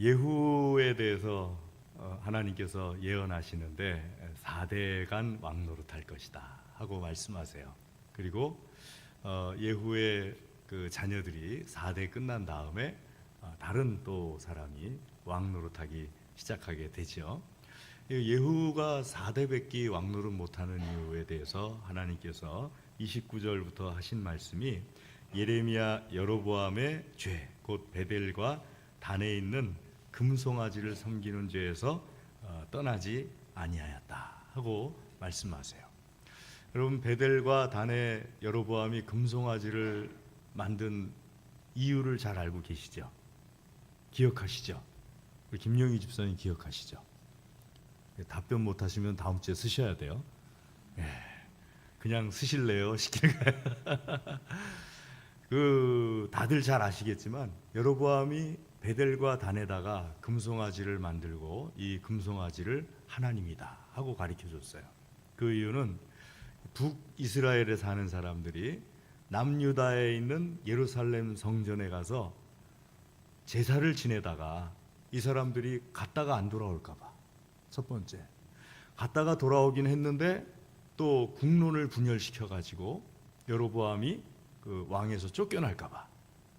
예후에 대해서 어, 하나님께서 예언하시는데 4대간 왕노릇할 것이다 하고 말씀하세요. 그리고 어, 예후의 그 자녀들이 4대 끝난 다음에 어, 다른 또 사람이 왕노릇하기 시작하게 되죠. 이 예후가 4대밖에 왕노릇 못하는 이유에 대해서 하나님께서 29절부터 하신 말씀이 예레미야 여로보암의 죄, 곧 베델과 단에 있는 금송아지를 섬기는 죄에서 어, 떠나지 아니하였다 하고 말씀하세요. 여러분 베델과 단의 여로보암이 금송아지를 만든 이유를 잘 알고 계시죠? 기억하시죠? 우리 김영희 집사님 기억하시죠? 답변 못 하시면 다음 주에 쓰셔야 돼요. 예, 그냥 쓰실래요? 시킬까요? 그 다들 잘 아시겠지만 여로보암이 베델과 단에다가 금송아지를 만들고 이 금송아지를 하나님이다 하고 가르쳐 줬어요. 그 이유는 북이스라엘에 사는 사람들이 남유다에 있는 예루살렘 성전에 가서 제사를 지내다가 이 사람들이 갔다가 안 돌아올까 봐. 첫 번째. 갔다가 돌아오긴 했는데 또 국론을 분열시켜 가지고 여로보암이 그 왕에서 쫓겨날까 봐.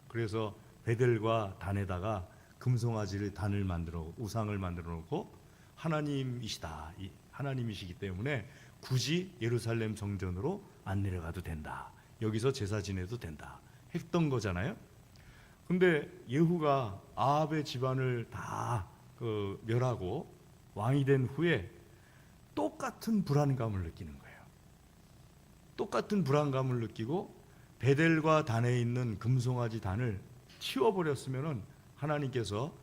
그래서 베델과 단에다가 금송아지를 단을 만들어 우상을 만들어 놓고 하나님이시다. 이 하나님이시기 때문에 굳이 예루살렘 성전으로 안 내려가도 된다. 여기서 제사 지내도 된다. 했던 거잖아요. 근데 예후가 아합의 집안을 다 그 멸하고 왕이 된 후에 똑같은 불안감을 느끼는 거예요. 똑같은 불안감을 느끼고 베델과 단에 있는 금송아지 단을 치워버렸으면은 하나님께서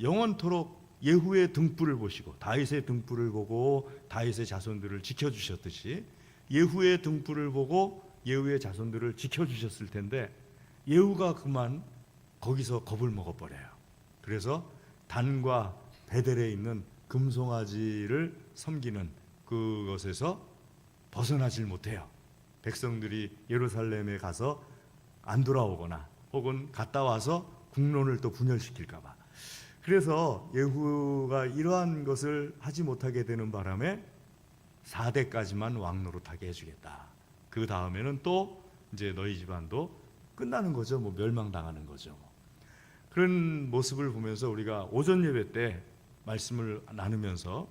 영원토록 예후의 등불을 보시고 다윗의 등불을 보고 다윗의 자손들을 지켜주셨듯이 예후의 등불을 보고 예후의 자손들을 지켜주셨을 텐데 예후가 그만 거기서 겁을 먹어버려요. 그래서 단과 베델에 있는 금송아지를 섬기는 그것에서 벗어나질 못해요. 백성들이 예루살렘에 가서 안 돌아오거나 혹은 갔다 와서 국론을 또 분열시킬까봐. 그래서 예후가 이러한 것을 하지 못하게 되는 바람에 4대까지만 왕노릇하게 해주겠다. 그 다음에는 또 이제 너희 집안도 끝나는 거죠. 뭐 멸망당하는 거죠. 그런 모습을 보면서 우리가 오전 예배 때 말씀을 나누면서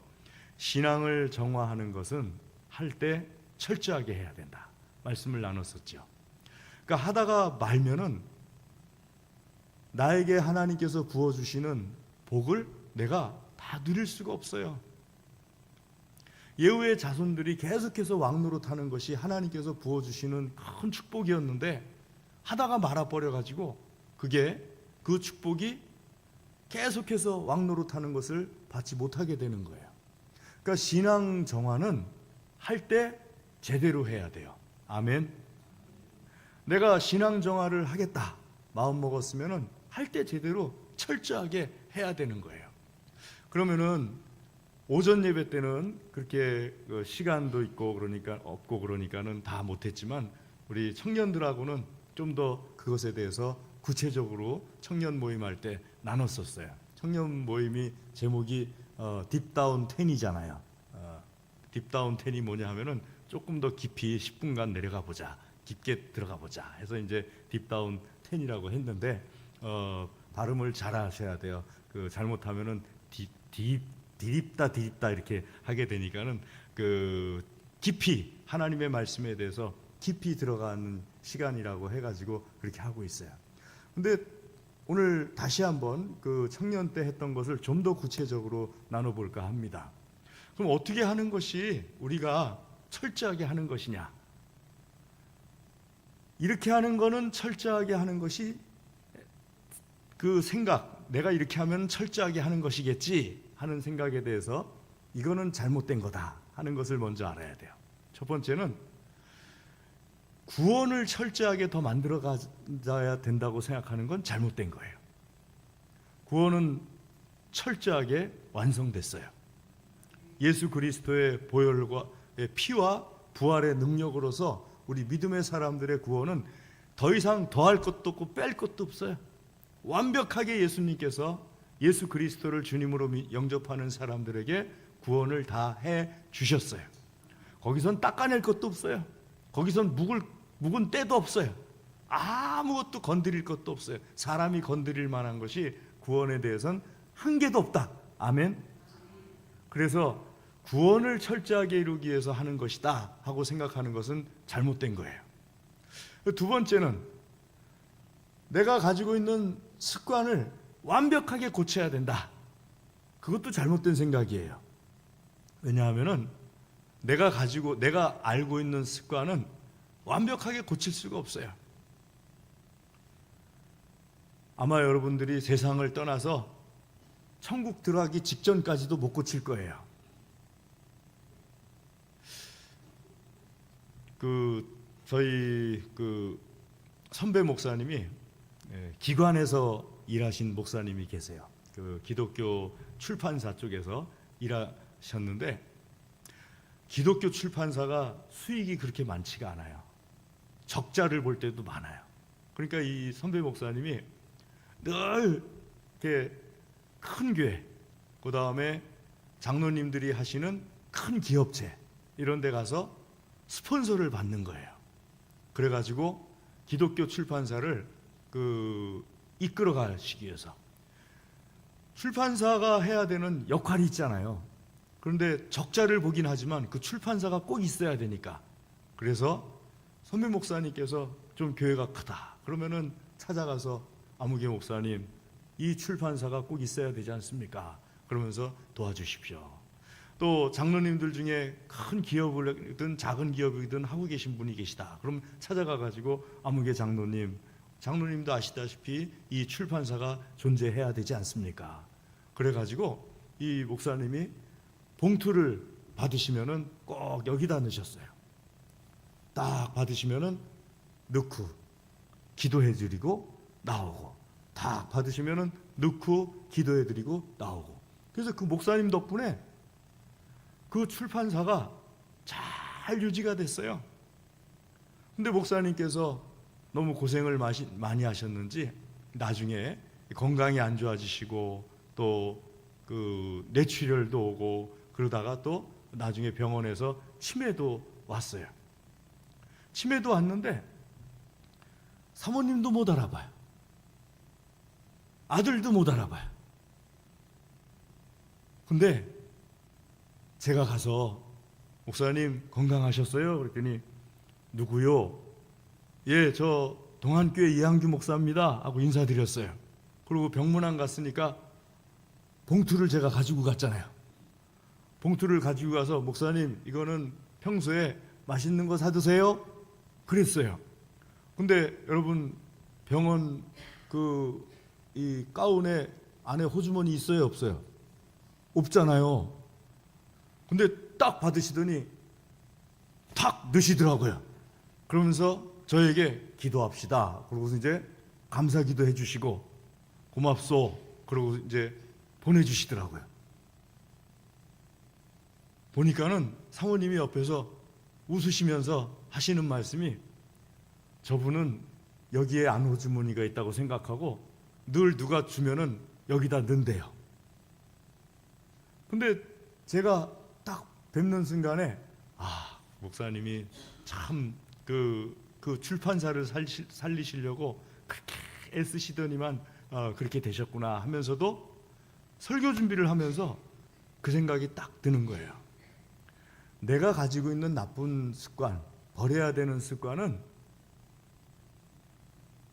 신앙을 정화하는 것은 할 때 철저하게 해야 된다. 말씀을 나눴었죠. 그러니까 하다가 말면은 나에게 하나님께서 부어 주시는 복을 내가 다 누릴 수가 없어요. 예후의 자손들이 계속해서 왕노릇하는 것이 하나님께서 부어 주시는 큰 축복이었는데 하다가 말아버려 가지고 그게 그 축복이 계속해서 왕노릇하는 것을 받지 못하게 되는 거예요. 그러니까 신앙 정화는 할 때 제대로 해야 돼요. 아멘. 내가 신앙 정화를 하겠다 마음 먹었으면은 할 때 제대로 철저하게 해야 되는 거예요. 그러면은 오전 예배 때는 그렇게 그 시간도 있고 그러니까 없고 그러니까는 다 못했지만 우리 청년들하고는 좀 더 그것에 대해서 구체적으로 청년 모임할 때 나눴었어요. 청년 모임이 제목이 어, 딥다운 10이잖아요. 어, 딥다운 10이 뭐냐 하면은 조금 더 깊이 10분간 내려가 보자. 깊게 들어가 보자. 해서 이제 딥다운 10이라고 했는데 어, 발음을 잘 하셔야 돼요. 그 잘못하면은 딥, 딥 디립다 디립다 이렇게 하게 되니까는 그 깊이 하나님의 말씀에 대해서 깊이 들어가는 시간이라고 해가지고 그렇게 하고 있어요. 근데 오늘 다시 한번 그 청년 때 했던 것을 좀 더 구체적으로 나눠볼까 합니다. 그럼 어떻게 하는 것이 우리가 철저하게 하는 것이냐? 이렇게 하는 거는 철저하게 하는 것이 그 생각, 내가 이렇게 하면 철저하게 하는 것이겠지 하는 생각에 대해서 이거는 잘못된 거다 하는 것을 먼저 알아야 돼요. 첫 번째는 구원을 철저하게 더 만들어 가야 된다고 생각하는 건 잘못된 거예요. 구원은 철저하게 완성됐어요. 예수 그리스도의 보혈과 피와 부활의 능력으로서 우리 믿음의 사람들의 구원은 더 이상 더할 것도 없고 뺄 것도 없어요. 완벽하게 예수님께서 예수 그리스도를 주님으로 미- 영접하는 사람들에게 구원을 다 해 주셨어요. 거기선 닦아낼 것도 없어요. 거기선 묵을 묵은 때도 없어요. 아무것도 건드릴 것도 없어요. 사람이 건드릴 만한 것이 구원에 대해선 한 개도 없다. 아멘. 그래서 구원을 철저하게 이루기 위해서 하는 것이다 하고 생각하는 것은 잘못된 거예요. 두 번째는 내가 가지고 있는 습관을 완벽하게 고쳐야 된다. 그것도 잘못된 생각이에요. 왜냐하면은 내가 가지고 내가 알고 있는 습관은 완벽하게 고칠 수가 없어요. 아마 여러분들이 세상을 떠나서 천국 들어가기 직전까지도 못 고칠 거예요. 그 저희 그 선배 목사님이 예, 기관에서 일하신 목사님이 계세요. 그 기독교 출판사 쪽에서 일하셨는데 기독교 출판사가 수익이 그렇게 많지가 않아요. 적자를 볼 때도 많아요. 그러니까 이 선배 목사님이 늘 이렇게 큰 교회, 그 다음에 장로님들이 하시는 큰 기업체 이런 데 가서 스폰서를 받는 거예요. 그래가지고 기독교 출판사를 그 이끌어 가시기 위해서 출판사가 해야 되는 역할이 있잖아요. 그런데 적자를 보긴 하지만 그 출판사가 꼭 있어야 되니까 그래서 선배 목사님께서 좀 교회가 크다 그러면은 찾아가서 아무개 목사님 이 출판사가 꼭 있어야 되지 않습니까? 그러면서 도와주십시오. 또 장로님들 중에 큰 기업이든 작은 기업이든 하고 계신 분이 계시다. 그럼 찾아가 가지고 아무개 장로님, 장로님도 아시다시피 이 출판사가 존재해야 되지 않습니까? 그래 가지고 이 목사님이 봉투를 받으시면은 꼭 여기다 넣으셨어요. 딱 받으시면은 넣고 기도해 드리고 나오고 딱 받으시면은 넣고 기도해 드리고 나오고 그래서 그 목사님 덕분에 그 출판사가 잘 유지가 됐어요. 근데 목사님께서 너무 고생을 많이 하셨는지 나중에 건강이 안 좋아지시고 또 그 뇌출혈도 오고 그러다가 또 나중에 병원에서 치매도 왔어요. 치매도 왔는데 사모님도 못 알아봐요. 아들도 못 알아봐요. 근데 제가 가서 목사님 건강하셨어요? 그랬더니 누구요? 예, 저 동안교회 이항규 목사입니다. 하고 인사드렸어요. 그리고 병문안 갔으니까 봉투를 제가 가지고 갔잖아요. 봉투를 가지고 가서 목사님 이거는 평소에 맛있는 거 사드세요. 그랬어요. 근데 여러분 병원 그 이 가운에 안에 호주머니 있어요 없어요? 없잖아요. 근데 딱 받으시더니 탁 넣으시더라고요. 그러면서 저에게 기도합시다. 그러고서 이제 감사 기도해 주시고 고맙소. 그러고 이제 보내주시더라고요. 보니까는 사모님이 옆에서 웃으시면서 하시는 말씀이 저분은 여기에 안호주머니가 있다고 생각하고 늘 누가 주면은 여기다 넣는데요. 근데 제가 딱 뵙는 순간에 아 목사님이 참 그 그 출판사를 살시, 살리시려고 그렇게 애쓰시더니만 어, 그렇게 되셨구나 하면서도 설교 준비를 하면서 그 생각이 딱 드는 거예요. 내가 가지고 있는 나쁜 습관, 버려야 되는 습관은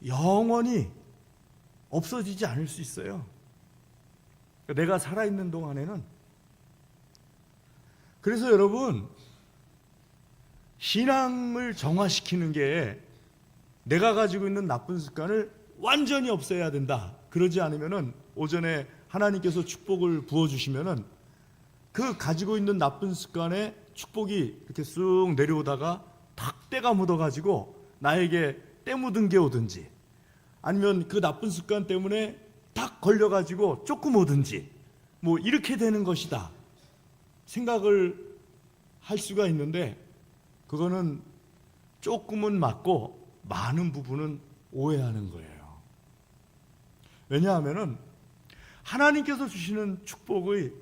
영원히 없어지지 않을 수 있어요. 내가 살아있는 동안에는 그래서 여러분 신앙을 정화시키는 게 내가 가지고 있는 나쁜 습관을 완전히 없애야 된다. 그러지 않으면은 오전에 하나님께서 축복을 부어 주시면은 그 가지고 있는 나쁜 습관에 축복이 이렇게 쑥 내려오다가 탁 때가 묻어 가지고 나에게 때 묻은 게 오든지 아니면 그 나쁜 습관 때문에 탁 걸려 가지고 조금 오든지 뭐 이렇게 되는 것이다. 생각을 할 수가 있는데 그거는 조금은 맞고 많은 부분은 오해하는 거예요. 왜냐하면은 하나님께서 주시는 축복의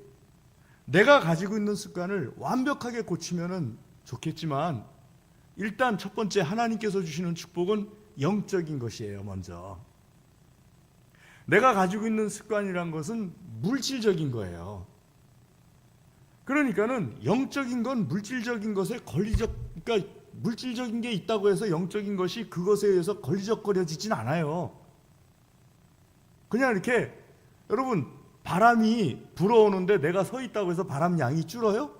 내가 가지고 있는 습관을 완벽하게 고치면은 좋겠지만 일단 첫 번째 하나님께서 주시는 축복은 영적인 것이에요, 먼저. 내가 가지고 있는 습관이란 것은 물질적인 거예요. 그러니까는 영적인 건 물질적인 것에 권리적 그러니까 물질적인 게 있다고 해서 영적인 것이 그것에 의해서 걸리적거려지진 않아요. 그냥 이렇게 여러분 바람이 불어오는데 내가 서 있다고 해서 바람 양이 줄어요?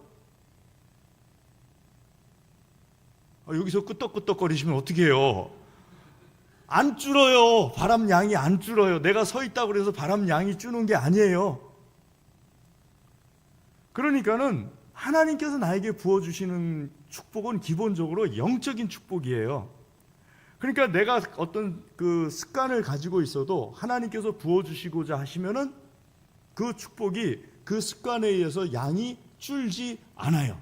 아, 여기서 끄떡끄떡거리시면 어떻게 해요? 안 줄어요. 바람 양이 안 줄어요. 내가 서 있다고 그래서 바람 양이 주는 게 아니에요. 그러니까는 하나님께서 나에게 부어주시는 축복은 기본적으로 영적인 축복이에요. 그러니까 내가 어떤 그 습관을 가지고 있어도 하나님께서 부어주시고자 하시면은 그 축복이 그 습관에 의해서 양이 줄지 않아요.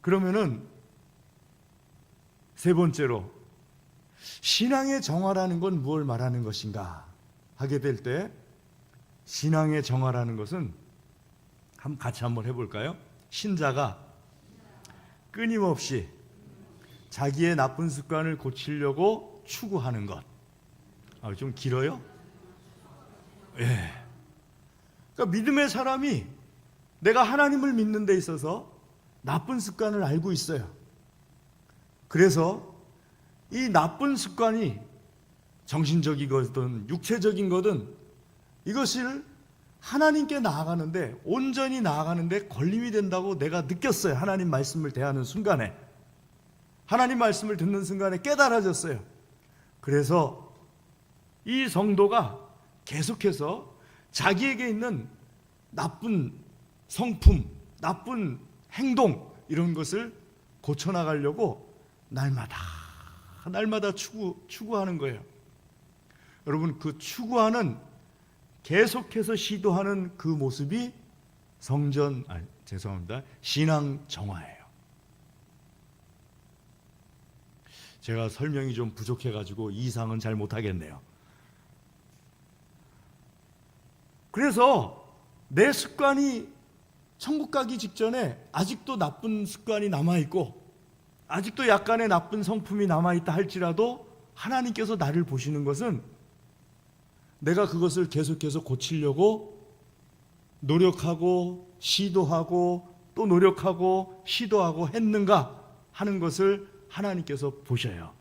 그러면은 세 번째로 신앙의 정화라는 건 무엇을 말하는 것인가 하게 될 때 신앙의 정화라는 것은 같이 한번 해볼까요? 신자가 끊임없이 자기의 나쁜 습관을 고치려고 추구하는 것. 아, 좀 길어요? 예. 그러니까 믿음의 사람이 내가 하나님을 믿는 데 있어서 나쁜 습관을 알고 있어요. 그래서 이 나쁜 습관이 정신적인 거든 육체적인 거든 이것을 하나님께 나아가는데 온전히 나아가는데 걸림이 된다고 내가 느꼈어요. 하나님 말씀을 대하는 순간에 하나님 말씀을 듣는 순간에 깨달아졌어요. 그래서 이 성도가 계속해서 자기에게 있는 나쁜 성품, 나쁜 행동 이런 것을 고쳐 나가려고 날마다 날마다 추구 추구하는 거예요. 여러분 그 추구하는 계속해서 시도하는 그 모습이 성전 아 죄송합니다. 신앙 정화예요. 제가 설명이 좀 부족해 가지고 이상은 잘 못 하겠네요. 그래서 내 습관이 천국 가기 직전에 아직도 나쁜 습관이 남아 있고 아직도 약간의 나쁜 성품이 남아 있다 할지라도 하나님께서 나를 보시는 것은 내가 그것을 계속해서 고치려고 노력하고 시도하고 또 노력하고 시도하고 했는가 하는 것을 하나님께서 보셔요.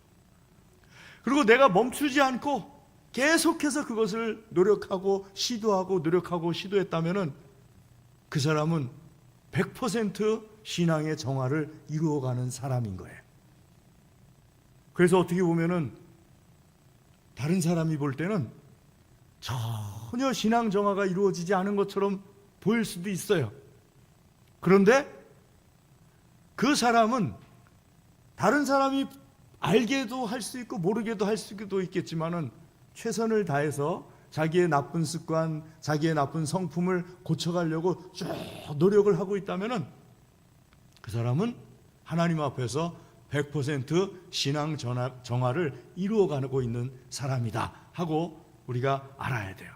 그리고 내가 멈추지 않고 계속해서 그것을 노력하고 시도하고 노력하고 시도했다면은 그 사람은 100% 신앙의 정화를 이루어가는 사람인 거예요. 그래서 어떻게 보면은 다른 사람이 볼 때는 전혀 신앙 정화가 이루어지지 않은 것처럼 보일 수도 있어요. 그런데 그 사람은 다른 사람이 알게도 할 수 있고 모르게도 할 수도 있겠지만은 최선을 다해서 자기의 나쁜 습관, 자기의 나쁜 성품을 고쳐가려고 쭉 노력을 하고 있다면은 그 사람은 하나님 앞에서 100% 신앙 정화를 이루어가고 있는 사람이다 하고 우리가 알아야 돼요.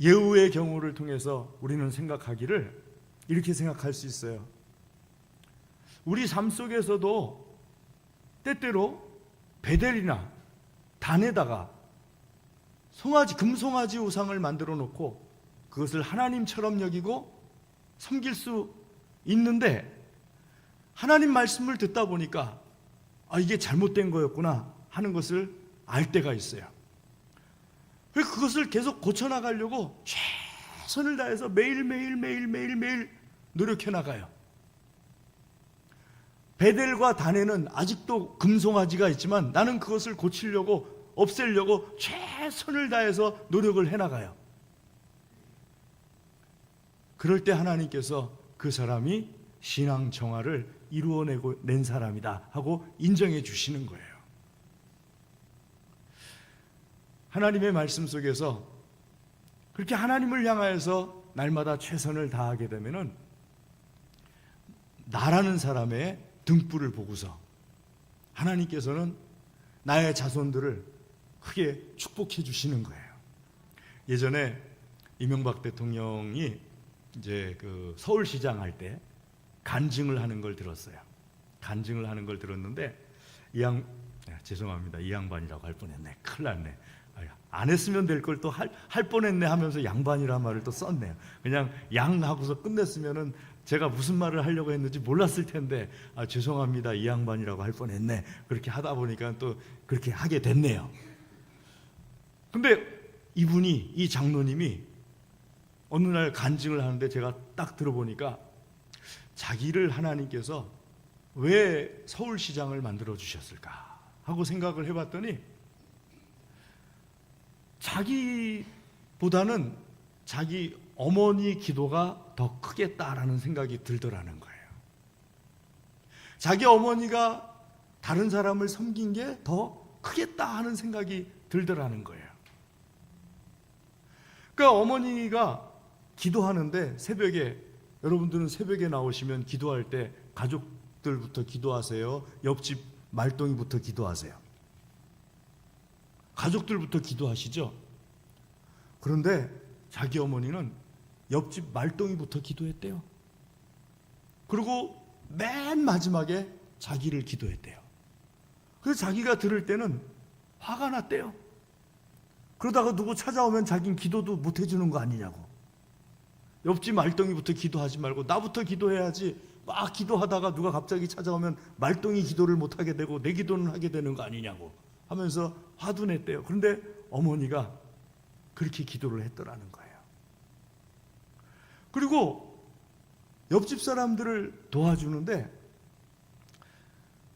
예후의 경우를 통해서 우리는 생각하기를 이렇게 생각할 수 있어요. 우리 삶 속에서도 때때로 베델이나 단에다가 송아지 금송아지 우상을 만들어 놓고 그것을 하나님처럼 여기고 섬길 수 있는데 하나님 말씀을 듣다 보니까 아 이게 잘못된 거였구나 하는 것을 알 때가 있어요. 그것을 계속 고쳐 나가려고 최선을 다해서 매일 매일 매일 매일 매일 노력해 나가요. 베델과 단에는 아직도 금송아지가 있지만 나는 그것을 고치려고 없애려고 최선을 다해서 노력을 해 나가요. 그럴 때 하나님께서 그 사람이 신앙 정화를 이루어내고 낸 사람이다 하고 인정해 주시는 거예요. 하나님의 말씀 속에서 그렇게 하나님을 향하여서 날마다 최선을 다하게 되면은 나라는 사람의 등불을 보고서 하나님께서는 나의 자손들을 크게 축복해 주시는 거예요. 예전에 이명박 대통령이 이제 그 서울시장 할 때 간증을 하는 걸 들었어요. 간증을 하는 걸 들었는데 이양 아, 죄송합니다. 이 양반이라고 할 뻔했네. 큰일 났네. 안 했으면 될 걸 또 할 할 뻔했네 하면서 양반이란 말을 또 썼네요. 그냥 양 하고서 끝냈으면은 제가 무슨 말을 하려고 했는지 몰랐을 텐데 아, 죄송합니다. 이 양반이라고 할 뻔했네. 그렇게 하다 보니까 또 그렇게 하게 됐네요. 근데 이분이 이 장로님이 어느 날 간증을 하는데 제가 딱 들어보니까 자기를 하나님께서 왜 서울시장을 만들어 주셨을까 하고 생각을 해봤더니 자기보다는 자기 어머니 기도가 더 크겠다라는 생각이 들더라는 거예요. 자기 어머니가 다른 사람을 섬긴 게 더 크겠다 하는 생각이 들더라는 거예요. 그러니까 어머니가 기도하는데 새벽에 여러분들은 새벽에 나오시면 기도할 때 가족들부터 기도하세요. 옆집 말동이부터 기도하세요. 가족들부터 기도하시죠. 그런데 자기 어머니는 옆집 말동이부터 기도했대요. 그리고 맨 마지막에 자기를 기도했대요. 그래서 자기가 들을 때는 화가 났대요. 그러다가 누구 찾아오면 자기는 기도도 못 해주는 거 아니냐고. 옆집 말동이부터 기도하지 말고 나부터 기도해야지. 막 기도하다가 누가 갑자기 찾아오면 말동이 기도를 못 하게 되고 내 기도는 하게 되는 거 아니냐고 하면서 화도 냈대요. 그런데 어머니가 그렇게 기도를 했더라는 거예요. 그리고 옆집 사람들을 도와주는데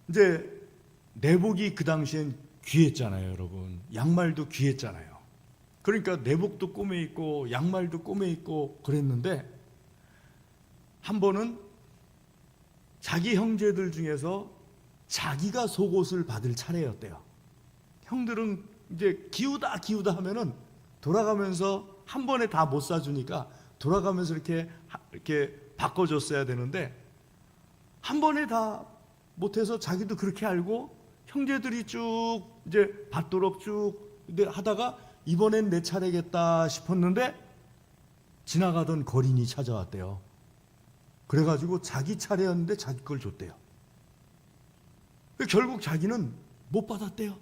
이제 내복이 그 당시엔 귀했잖아요, 여러분. 양말도 귀했잖아요. 그러니까 내복도 꼬매 있고 양말도 꼬매 있고 그랬는데 한 번은 자기 형제들 중에서 자기가 속옷을 받을 차례였대요. 형들은 이제 기우다 기우다 하면은 돌아가면서 한 번에 다 못 사주니까 돌아가면서 이렇게 하- 이렇게 바꿔줬어야 되는데 한 번에 다 못해서 자기도 그렇게 알고 형제들이 쭉 이제 받도록 쭉 하다가 이번엔 내 차례겠다 싶었는데 지나가던 거린이 찾아왔대요. 그래가지고 자기 차례였는데 자기 걸 줬대요. 결국 자기는 못 받았대요.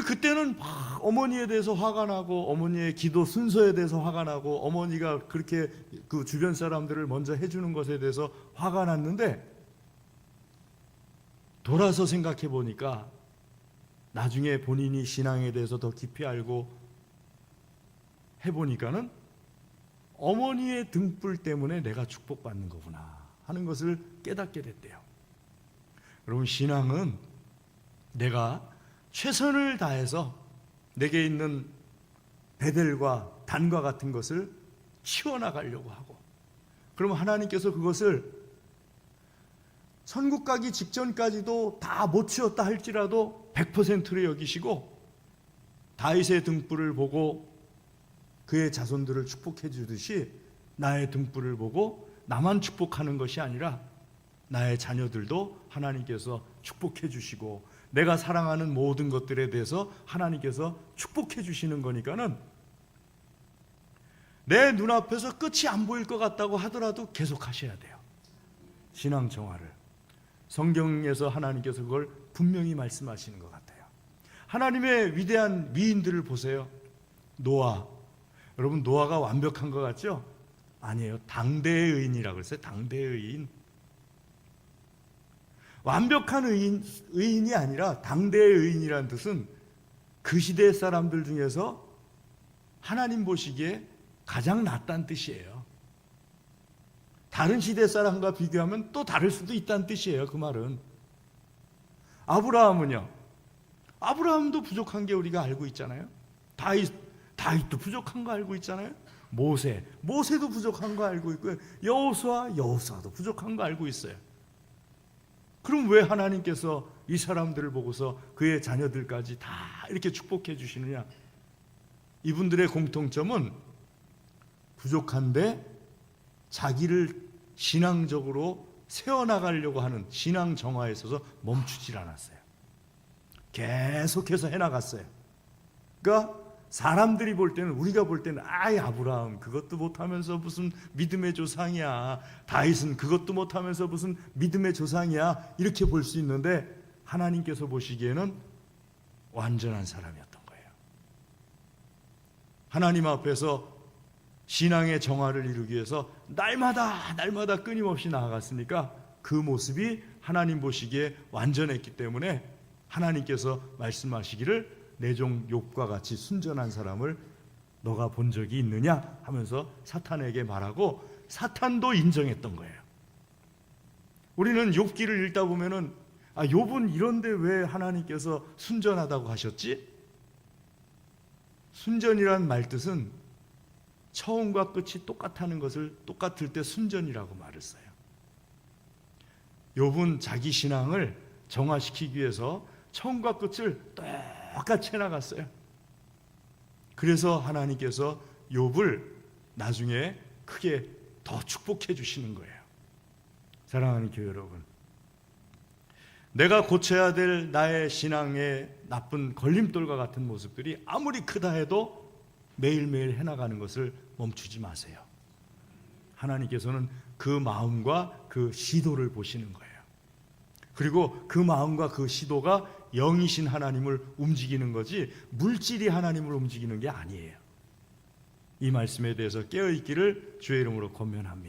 그때는 막 어머니에 대해서 화가 나고 어머니의 기도 순서에 대해서 화가 나고 어머니가 그렇게 그 주변 사람들을 먼저 해주는 것에 대해서 화가 났는데 돌아서 생각해 보니까 나중에 본인이 신앙에 대해서 더 깊이 알고 해보니까는 어머니의 등불 때문에 내가 축복받는 거구나 하는 것을 깨닫게 됐대요. 여러분 신앙은 내가 최선을 다해서 내게 있는 베델과 단과 같은 것을 치워나가려고 하고 그러면 하나님께서 그것을 천국 가기 직전까지도 다 못 치웠다 할지라도 100%로 여기시고 다윗의 등불을 보고 그의 자손들을 축복해 주듯이 나의 등불을 보고 나만 축복하는 것이 아니라 나의 자녀들도 하나님께서 축복해 주시고 내가 사랑하는 모든 것들에 대해서 하나님께서 축복해 주시는 거니까는 내 눈앞에서 끝이 안 보일 것 같다고 하더라도 계속 하셔야 돼요. 신앙 정화를. 성경에서 하나님께서 그걸 분명히 말씀하시는 것 같아요. 하나님의 위대한 위인들을 보세요. 노아. 여러분 노아가 완벽한 것 같죠? 아니에요. 당대의 의인이라고 했어요. 당대의 의인. 완벽한 의인, 의인이 아니라 당대의 의인이라는 뜻은 그 시대 사람들 중에서 하나님 보시기에 가장 낫다는 뜻이에요. 다른 시대 사람과 비교하면 또 다를 수도 있다는 뜻이에요. 그 말은. 아브라함은요. 아브라함도 부족한 게 우리가 알고 있잖아요. 다윗, 다윗도 부족한 거 알고 있잖아요. 모세, 모세도 부족한 거 알고 있고요. 여호수아, 여호수아도 부족한 거 알고 있어요. 그럼 왜 하나님께서 이 사람들을 보고서 그의 자녀들까지 다 이렇게 축복해 주시느냐? 이분들의 공통점은 부족한데 자기를 신앙적으로 세워나가려고 하는 신앙 정화에 있어서 멈추질 않았어요. 계속해서 해나갔어요. 그러니까 사람들이 볼 때는 우리가 볼 때는 아이 아브라함 그것도 못하면서 무슨 믿음의 조상이야 다윗은 그것도 못하면서 무슨 믿음의 조상이야 이렇게 볼 수 있는데 하나님께서 보시기에는 완전한 사람이었던 거예요. 하나님 앞에서 신앙의 정화를 이루기 위해서 날마다 날마다 끊임없이 나아갔으니까 그 모습이 하나님 보시기에 완전했기 때문에 하나님께서 말씀하시기를 내종 욥과 같이 순전한 사람을 너가 본 적이 있느냐 하면서 사탄에게 말하고 사탄도 인정했던 거예요. 우리는 욥기를 읽다 보면은 아 욥은 이런데 왜 하나님께서 순전하다고 하셨지? 순전이란 말 뜻은 처음과 끝이 똑같다는 것을 똑같을 때 순전이라고 말을 써요. 욥은 자기 신앙을 정화시키기 위해서 처음과 끝을 똑같이 해나갔어요. 그래서 하나님께서 욥을 나중에 크게 더 축복해 주시는 거예요. 사랑하는 교회 여러분. 내가 고쳐야 될 나의 신앙의 나쁜 걸림돌과 같은 모습들이 아무리 크다 해도 매일매일 해나가는 것을 멈추지 마세요. 하나님께서는 그 마음과 그 시도를 보시는 거예요. 그리고 그 마음과 그 시도가 영이신 하나님을 움직이는 거지 물질이 하나님을 움직이는 게 아니에요. 이 말씀에 대해서 깨어 있기를 주의 이름으로 권면합니다.